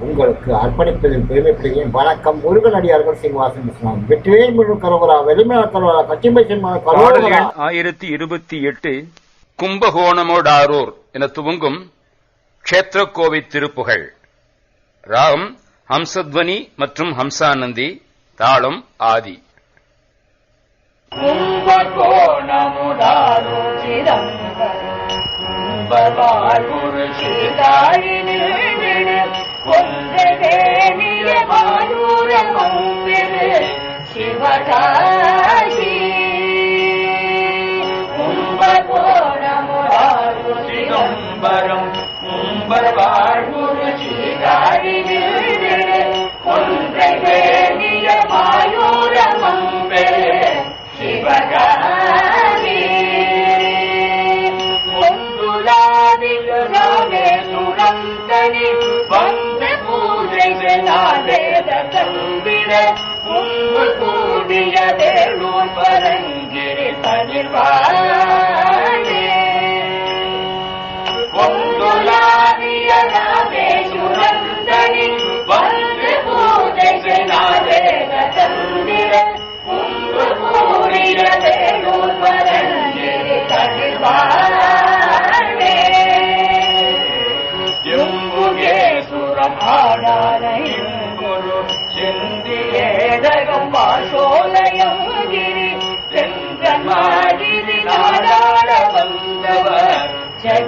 உங்களுக்கு அர்ப்பணிப்பதில் பெருமைப்படுகிறேன். வணக்கம் முருகன் அடியார்கள் சீனிவாசன் இஸ்லாம் வெற்றிவேல் முழு கரோகரா வெளிமல கரோகரா கச்சிம்பை எண் ஆயிரத்தி இருபத்தி எட்டு கும்பகோணமோடாரூர் என துவங்கும் க்ஷேத்திரக்கோவை திருப்புகழ் ராகம் ஹம்சத்வனி மற்றும் ஹம்சானந்தி தாளம் ஆதி. சிவகாசி சிதம்பரம் உம்பர் வாழ்வுரு சீகாரில் ஒன்றை வேணிய மாயூரமம்பே சிவகாசி ஒன்றுலாவில் ராமேசுரம் தனி நாதேத தந்திர உங்கு கூடிய வேலூர் பரங்கிரி தனிர்வாழே ஒன்றுலாவிய ராமேசுரந்தனி வந்து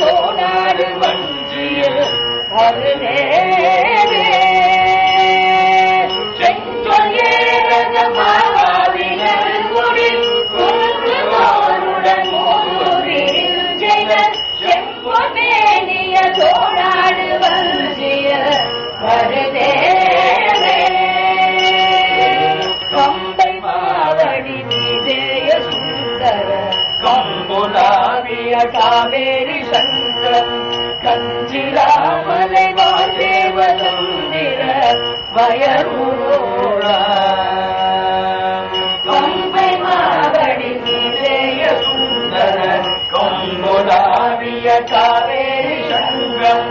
सोनार मंज காவேரி சங்கரம் கஞ்சிராமலை வாதேவ தந்திர வயரூரா கம்பை மாவடி நிலைய சுந்தர கம்புலாவிய காவேரி சங்கம்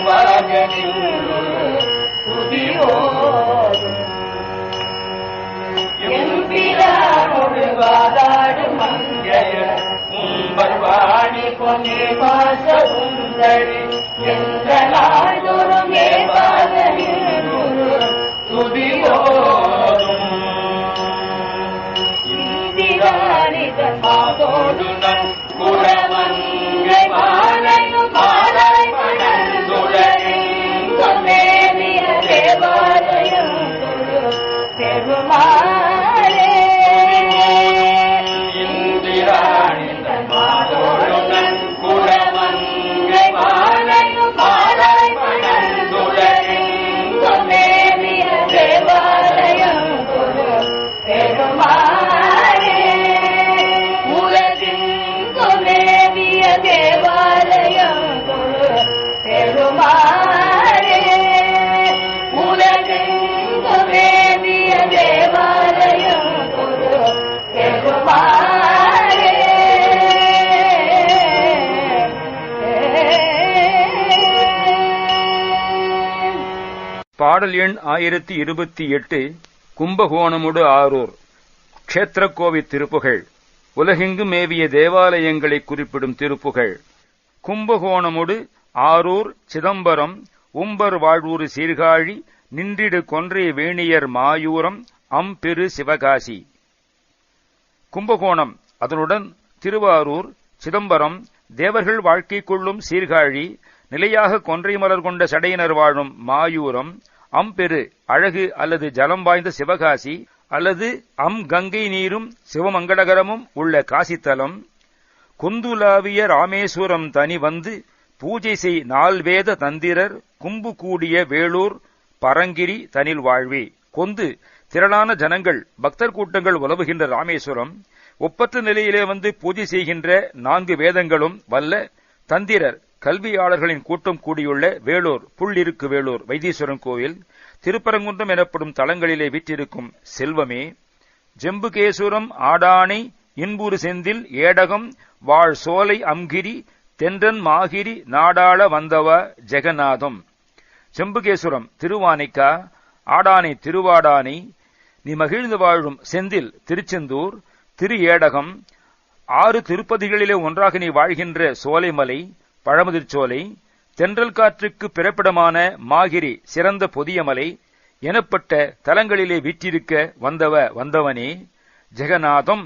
நாளும் மேவாகனில் புதியோடும் எம்பிரானோடு வாதாடும் மங்கையர் உம்பர்வாடி பொன்னீர் உந்தரி எந்த நாளும் பாடல் எண் ஆயிரத்தி இருபத்தி எட்டு கும்பகோணமுடு ஆரூர் க்ஷேத்திரக்கோவி திருப்புகழ் உலகெங்கும் மேவிய தேவாலயங்களை குறிப்பிடும் திருப்புகழ் கும்பகோணமுடு ஆரூர் சிதம்பரம் உம்பர் வாழ்வூர் சீர்காழி நின்றிடு கொன்றை வேணியர் மாயூரம் அம்பெரு சிவகாசி. கும்பகோணம் அதனுடன் திருவாரூர் சிதம்பரம் தேவர்கள் வாழ்க்கை கொள்ளும் சீர்காழி நிலையாக கொன்றை மலர் கொண்ட சடையினர் வாழும் மாயூரம் அம்பெரு அழகு அல்லது ஜலம் வாய்ந்த சிவகாசி அல்லது அம் கங்கை நீரும் சிவமங்களகரமும் உள்ள காசித்தலம். குந்துலாவிய ராமேஸ்வரம் தனி வந்து பூஜை செய் நால்வேத தந்திரர் கும்பு கூடிய வேலூர் பரங்கிரி தனில் வாழ்வே. கொந்து திரளான ஜனங்கள் பக்தர் கூட்டங்கள் உலவுகின்ற ராமேஸ்வரம். ஒப்பற்ற நிலையிலே வந்து பூஜை செய்கின்ற நான்கு வேதங்களும் வல்ல தந்திரர் கல்வியாளர்களின் கூட்டம் கூடியுள்ள வேலூர் புள்ளிருக்கு வேலூர் வைத்தீஸ்வரன் கோவில் திருப்பரங்குன்றம் எனப்படும் தலங்களிலே விற்றிருக்கும் செல்வமே ஜெம்புகேசுரம் ஆடானை இன்பூறு செந்தில் ஏடகம் வாழ் சோலை அம்கிரி தென்றன் மாகிரி நாடாள வந்தவ ஜெகநாதம். செம்புகேசுரம் திருவானைக்கா ஆடானை திருவாடானை நீ மகிழ்ந்து வாழும் செந்தில் திருச்செந்தூர் திரு ஏடகம் ஆறு திருப்பதிகளிலே ஒன்றாக நீ வாழ்கின்ற சோலைமலை பழமுதிர்ச்சோலை தென்றல் காற்றுக்கு பிறப்பிடமான மாகிரி சிறந்த பொதியமலை எனப்பட்ட தலங்களிலே வீற்றிருக்க வந்தவ வந்தவனே ஜெகநாதம்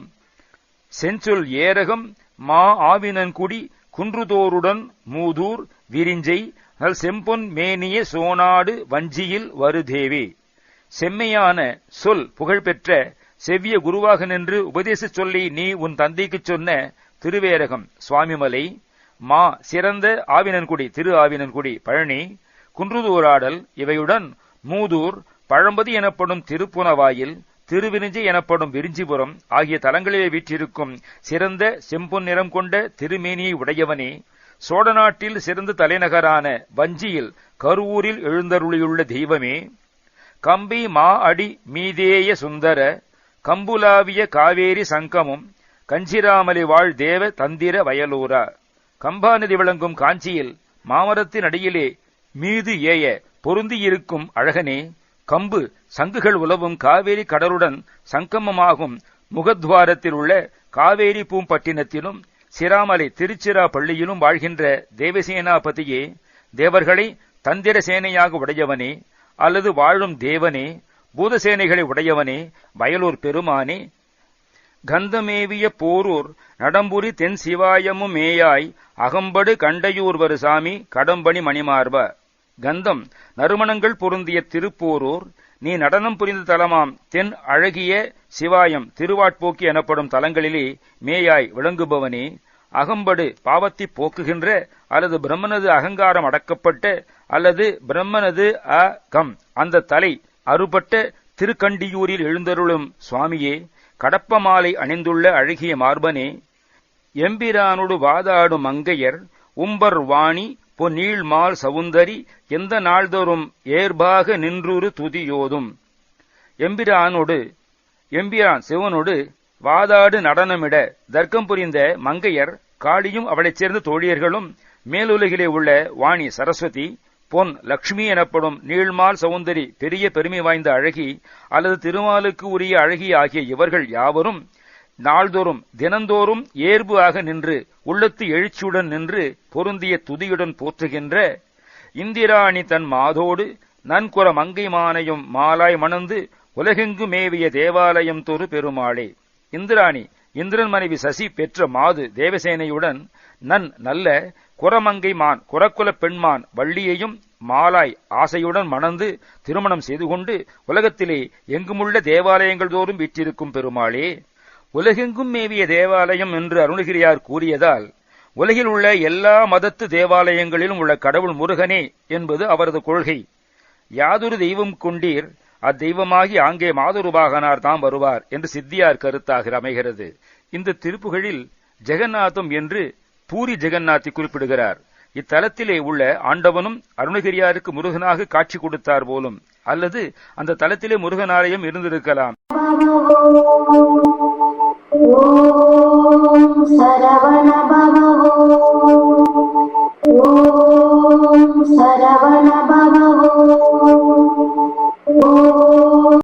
செஞ்சொல் ஏரகம் மா ஆவினன்குடி குன்றுதோருடன் மூதூர் விரிஞ்சை நல் செம்பொன் மேனிய சோனாடு வஞ்சியில் வருதேவே. செம்மையான சொல் புகழ்பெற்ற செவ்விய குருவாக நின்று உபதேச சொல்லி நீ உன் தந்தைக்குச் சொன்ன திருவேரகம் சுவாமிமலை மா சிறந்த ஆவினன்குடி திரு ஆவினன்குடி பழனி குன்றுதூராடல் இவையுடன் மூதூர் பழம்பதி எனப்படும் திருப்புனவாயில் திருவிரிஞ்சி எனப்படும் விரிஞ்சிபுரம் ஆகிய தலங்களிலே வீற்றிருக்கும் சிறந்த செம்பொன் நிறம் கொண்ட திருமேனியை உடையவனே சோழநாட்டில் சிறந்த தலைநகரான வஞ்சியில் கருவூரில் எழுந்தருளியுள்ள தெய்வமே கம்பி மா அடி மீதேய சுந்தர கம்புலாவிய காவேரி சங்கமும் கஞ்சிராமலி வாழ் தேவ தந்திர வயலூரா. கம்பாநதி விளங்கும் காஞ்சியில் மாமரத்தின் அடியிலே மீது ஏய பொருந்தியிருக்கும் அழகனே கம்பு சங்குகள் உலவும் காவேரி கடலுடன் சங்கமமாகும் முகத்வாரத்தில் உள்ள காவேரி பூம்பட்டினத்திலும் சிராமலை திருச்சிரா பள்ளியிலும் வாழ்கின்ற தேவசேனாபதியே தேவர்களை தந்திர சேனையாக உடையவனே அல்லது வாழும் தேவனே பூதசேனைகளை உடையவனே வயலூர் பெருமானே கந்தமேவிய போரூர் நடம்புரி தென் சிவாயமும் மேயாய் அகம்படு கண்டையூர்வரு சாமி கடம்பணி மணிமார்ப. கந்தம் நறுமணங்கள் பொருந்திய திருப்போரூர் நீ நடனம் புரிந்த தலமாம் தென் அழகிய சிவாயம் திருவாட்போக்கி எனப்படும் தலங்களிலே மேயாய் விளங்குபவனே அகம்படு பாவத்தை போக்குகின்ற அல்லது பிரம்மனது அகங்காரம் அடக்கப்பட்ட அல்லது பிரம்மனது அ கம் அந்த தலை அறுபட்ட திருக்கண்டியூரில் எழுந்தருளும் சுவாமியே கடப்ப மாலை அணிந்துள்ள அழகிய மார்பனே எம்பிரானோடு வாதாடும் மங்கையர் உம்பர் வாணி பொன்னீள் மால் சவுந்தரி எந்த நாள்தோறும் ஏர்பாக நின்றுரு துதியோதும். எம்பிரானோடு எம்பிரான் சிவனோடு வாதாடு நடனமிட தர்க்கம் புரிந்த மங்கையர் காளியும் அவளைச் சேர்ந்த தோழியர்களும் மேலுலகிலே உள்ள வாணி சரஸ்வதி பொன் லக்ஷ்மி எனப்படும் நீள்மால் சௌந்தரி பெரிய பெருமை வாய்ந்த அழகி அல்லது திருமாலுக்கு உரிய அழகி ஆகிய இவர்கள் யாவரும் நாள்தோறும் தினந்தோறும் ஏர்பு ஆக நின்று உள்ளத்து எழுச்சியுடன் நின்று பொருந்திய துதியுடன் போற்றுகின்ற இந்திராணி தன் மாதோடு நன்குற மங்கை மானையும் மாலாய் மணந்து உலகெங்கு மேவிய தேவாலயம் தொரு பெருமாளே. இந்திராணி இந்திரன் மனைவி சசி பெற்ற மாது தேவசேனையுடன் நன் நல்ல குரமங்கை மான் குரக்குல பெண்மான் வள்ளியையும் மாலாய் ஆசையுடன் மணந்து திருமணம் செய்து கொண்டு உலகத்திலே எங்குமுள்ள தேவாலயங்கள் தோறும் வீற்றிருக்கும் பெருமாளே உலகெங்கும் மேவிய தேவாலயம் என்று அருணகிரியார் கூறியதால் உலகில் உள்ள எல்லா மதத்து தேவாலயங்களிலும் உள்ள கடவுள் முருகனே என்பது அவரது கொள்கை. யாதொரு தெய்வம் கொண்டீர் அத்தெய்வமாகி ஆங்கே மாதுருபாகனார் தாம் வருவார் என்று சித்தியார் கருத்தாக அமைகிறது. இந்த திருப்புகழில் ஜெகநாதம் என்று பூரி ஜெகநாத்தை குறிப்பிடுகிறார் இத்தலத்திலே உள்ள ஆண்டவனும் அருணகிரியாருக்கு முருகனாக காட்சி கொடுத்தார் போலும் அல்லது அந்த தலத்திலே முருகனாலயம் இருந்திருக்கலாம். சரவண